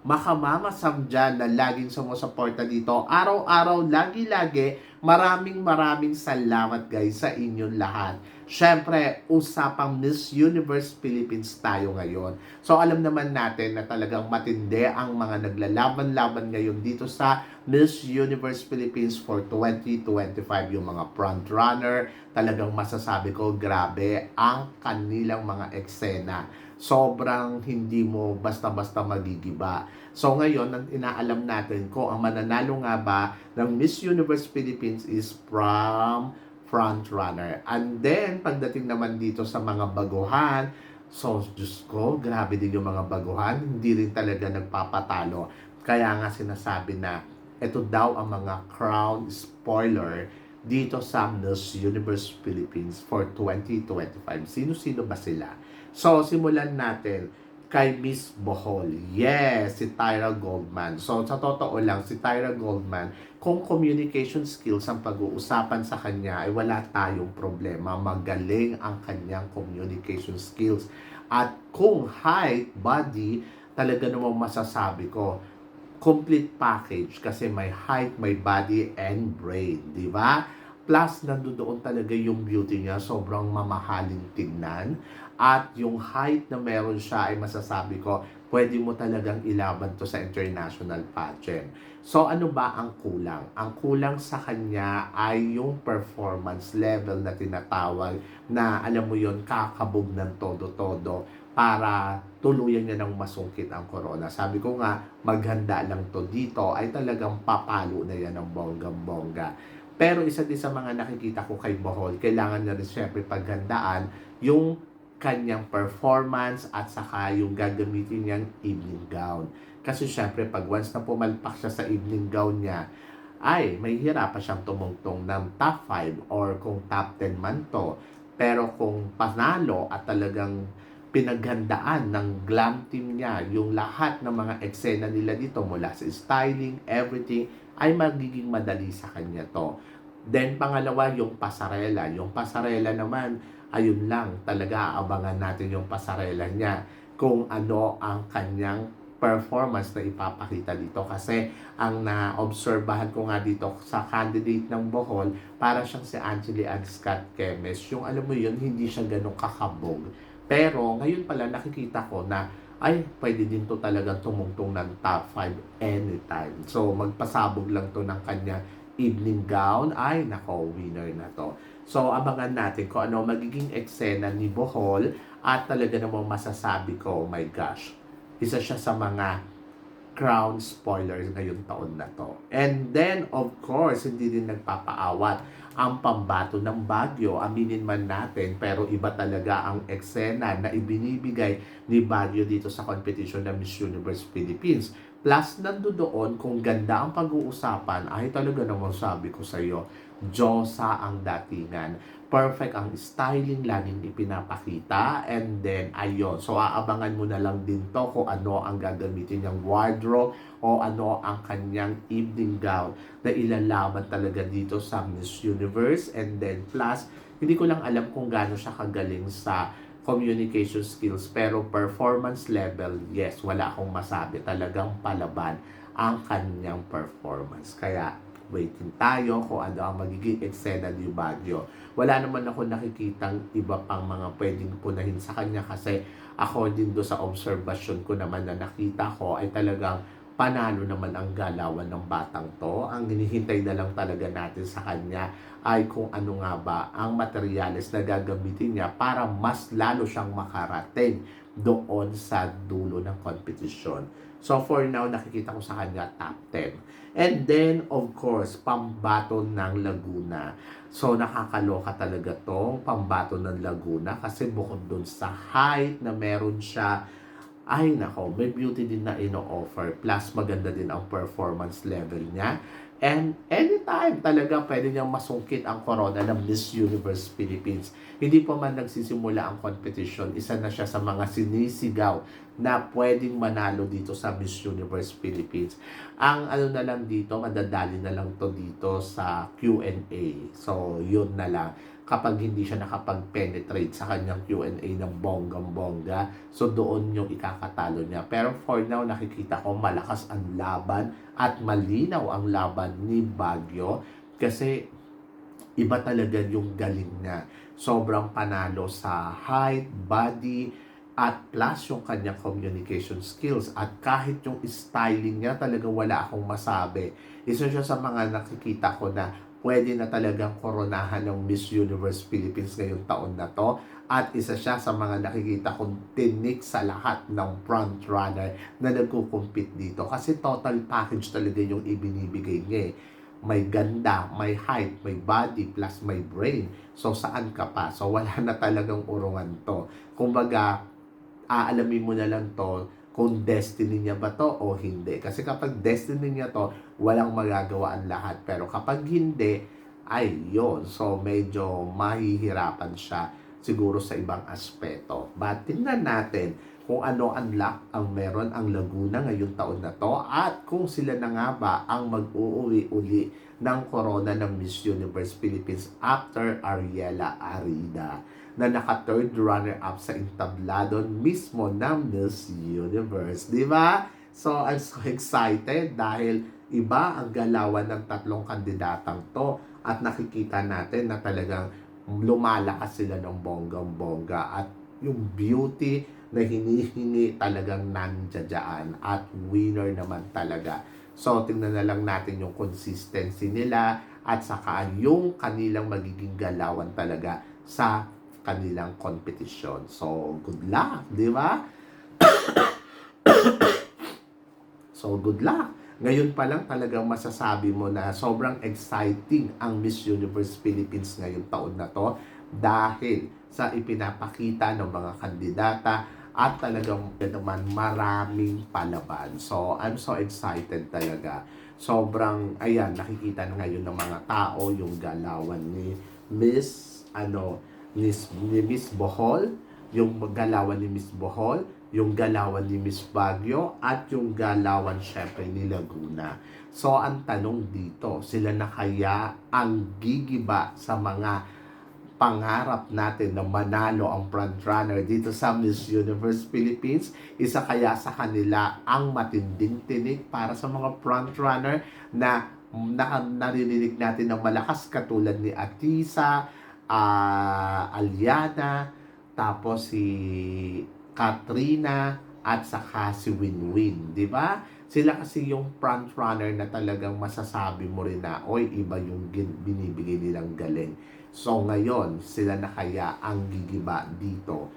makamamasam dyan na laging sumusuporta dito. Araw-araw, lagi-lagi, maraming maraming salamat guys sa inyong lahat. Syempre, usapang Miss Universe Philippines tayo ngayon. So alam naman natin na talagang matindi ang mga naglalaban-laban ngayon dito sa Miss Universe Philippines for 2025. Yung mga front runner, talagang masasabi ko, grabe ang kanilang mga eksena sobrang hindi mo basta-basta magigiba. So ngayon, inaalam natin ko ang mananalo nga ba ng Miss Universe Philippines is from front runner. And then, pagdating naman dito sa mga baguhan, so, Diyos ko, grabe din yung mga baguhan. Hindi rin talaga nagpapatalo. Kaya nga sinasabi na, ito daw ang mga crown spoiler dito sa Miss Universe Philippines for 2025. Sino-sino ba sila? So, simulan natin kay Miss Bohol. Yes, si Tyra Goldman. So, sa totoo lang, si Tyra Goldman, kung communication skills ang pag-uusapan sa kanya, ay wala tayong problema. Magaling ang kanyang communication skills. At kung height, body, talaga namang masasabi ko, complete package kasi may height, may body, and brain. Di ba? Plus, nandoon talaga yung beauty niya. Sobrang mamahaling tignan. At yung height na meron siya ay masasabi ko, pwede mo talagang ilaban to sa international pageant. So ano ba ang kulang? Ang kulang sa kanya ay yung performance level na tinatawag na alam mo yon kakabog ng todo-todo para tuluyan niya ng masungkit ang corona. Sabi ko nga, maghanda lang to dito ay talagang papalo na yan ng bonggang-bongga. Pero isa din sa mga nakikita ko kay Bohol, kailangan na rin syempre paghandaan yung kanyang performance at saka yung gagamitin niyang evening gown. Kasi syempre pag once na pumalpak siya sa evening gown niya, ay may hirapan siyang tumungtong ng top 5 or kung top 10 man to. Pero kung panalo at talagang pinaghandaan ng glam team niya yung lahat ng mga eksena nila dito mula sa styling, everything, ay magiging madali sa kanya to. Then pangalawa, yung pasarela. Yung pasarela naman, ayun lang, talaga aabangan natin yung pasarela niya kung ano ang kanyang performance na ipapakita dito kasi ang na-obserbahan ko nga dito sa candidate ng Bohol para siyang si Angeli Ann Scott Kemes yung alam mo yun hindi siya ganun kakabog pero ngayon pala nakikita ko na ay pwede din to talagang tumungtong ng top 5 anytime. So magpasabog lang to ng kanya evening gown. Ay nako winner na to. So abangan natin kung ano magiging eksena ni Bohol. At talaga namang masasabi ko oh my gosh isa siya sa mga crown spoilers ngayong taon na to. And then, of course, hindi din nagpapaawat ang pambato ng Baguio. Aminin man natin, pero iba talaga ang eksena na ibinibigay ni Baguio dito sa competition ng Miss Universe Philippines. Plus, nando doon, kung ganda ang pag-uusapan, ay talaga naman sabi ko sa iyo, Diyosa ang datingan perfect ang styling, laging ipinapakita. And then, ayun. So, aabangan mo na lang din to kung ano ang gagamitin niyang wardrobe o ano ang kanyang evening gown na ilalaban talaga dito sa Miss Universe. And then, plus, hindi ko lang alam kung gaano siya kagaling sa communication skills. Pero performance level, yes, wala akong masabi. Talagang palaban ang kanyang performance. Kaya, waiting tayo kung ano ang magiging eksena ni Baguio. Wala naman ako nakikitang iba pang mga pwedeng punahin sa kanya kasi according do sa observation ko naman na nakita ko ay talagang panalo naman ang galawan ng batang to. Ang hinihintay na lang talaga natin sa kanya ay kung ano nga ba ang materyales na gagamitin niya para mas lalo siyang makarating doon sa dulo ng competition. So for now, nakikita ko sa kanya top 10. And then, of course, pambato ng Laguna. So nakakaloka talaga tong pambato ng Laguna kasi bukod dun sa height na meron siya, ay nako, may beauty din na ino-offer. Plus maganda din ang performance level niya. And anytime talaga pwede niyang masungkit ang corona ng Miss Universe Philippines. Hindi pa man nagsisimula ang competition, isa na siya sa mga sinisigaw na pwedeng manalo dito sa Miss Universe Philippines. Ang ano na lang dito, madadali na lang to dito sa Q&A. So, yun na lang kapag hindi siya nakapag-penetrate sa kanyang Q&A ng bonggang-bongga. So, doon yung ikakatalo niya. Pero for now, nakikita ko malakas ang laban at malinaw ang laban ni Baguio kasi iba talaga yung galing niya. Sobrang panalo sa height, body, at plus yung kanyang communication skills at kahit yung styling niya talaga wala akong masabi. Isa siya sa mga nakikita ko na pwede na talagang koronahan ng Miss Universe Philippines ngayong taon na to. At isa siya sa mga nakikita kong tinik sa lahat ng front runner na nagkukumpit dito. Kasi total package talaga yung ibinibigay niya eh. May ganda, may height, may body, plus may brain. So, saan ka pa? So, wala na talagang urungan to. Kumbaga, aalamin mo na lang to kung destiny niya ba to o hindi. Kasi kapag destiny niya to, walang magagawa ang lahat. Pero kapag hindi, ay yon So, medyo mahihirapan siya siguro sa ibang aspeto. But tingnan natin kung ano ang luck ang meron ang Laguna ngayong taon na to at kung sila na nga ba ang mag-uuwi uli ng corona ng Miss Universe Philippines after Ariela Arida na naka third runner up sa entablado mismo ng Miss Universe. Di ba? So, I'm so excited dahil iba ang galawan ng tatlong kandidatang to at nakikita natin na talagang lumalakas sila ng bonggang-bongga at yung beauty na hinihingi talagang nandiyan at winner naman talaga. So, tingnan na lang natin yung consistency nila at saka yung kanilang magiging galawan talaga sa kanilang competition. So, good luck, di ba? so, good luck. Ngayon pa lang talagang masasabi mo na sobrang exciting ang Miss Universe Philippines ngayong taon na to dahil sa ipinapakita ng mga kandidata at talagang naman maraming palaban. So, I'm so excited talaga. Sobrang, ayan, nakikita na ngayon ng mga tao yung galawan ni Miss, ano, Miss, ni Miss Bohol, yung galawan ni Miss Bohol, yung galawan ni Miss Baguio, at yung galawan syempre ni Laguna. So, ang tanong dito, sila na kaya ang gigiba sa mga pangarap natin na manalo ang frontrunner dito sa Miss Universe Philippines. Isa kaya sa kanila ang matinding tinig para sa mga frontrunner na, na naririnig natin ng malakas katulad ni Atisa, uh, Aliana, tapos si Katrina, at saka si Winwin, di ba? Sila kasi yung front runner na talagang masasabi mo rin na, oy, iba yung binibigay nilang galing. So ngayon, sila na kaya ang gigiba dito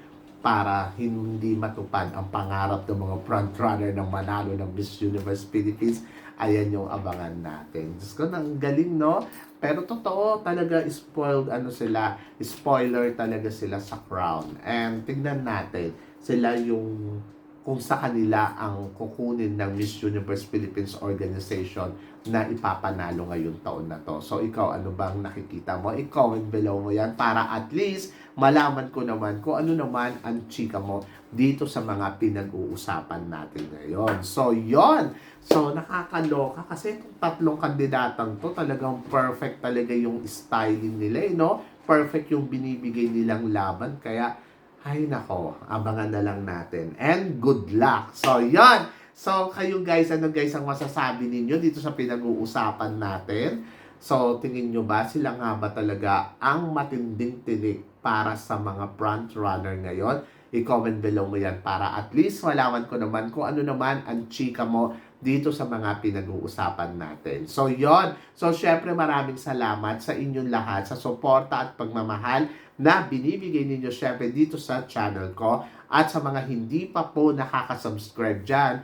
para hindi matupad ang pangarap ng mga frontrunner ng manalo ng Miss Universe Philippines. Ayan yung abangan natin. Diyos ko, nang galing, no? Pero totoo, talaga spoiled, ano sila, spoiler talaga sila sa crown. And tignan natin, sila yung kung sa kanila ang kukunin ng Miss Universe Philippines organization na ipapanalo ngayong taon na to. So ikaw, ano bang nakikita mo? I-comment below mo yan para at least malaman ko naman kung ano naman ang chika mo dito sa mga pinag-uusapan natin ngayon. So yon So nakakaloka kasi itong tatlong kandidatang to talagang perfect talaga yung styling nila, eh, no? Perfect yung binibigay nilang laban. Kaya ay nako, abangan na lang natin. And good luck. So, yon. So, kayo guys, ano guys ang masasabi ninyo dito sa pinag-uusapan natin? So, tingin nyo ba sila nga ba talaga ang matinding tinig para sa mga front runner ngayon? I-comment below mo yan para at least malaman ko naman kung ano naman ang chika mo dito sa mga pinag-uusapan natin. So, yon. So, syempre maraming salamat sa inyong lahat sa suporta at pagmamahal na binibigay ninyo syempre dito sa channel ko. At sa mga hindi pa po nakaka-subscribe dyan,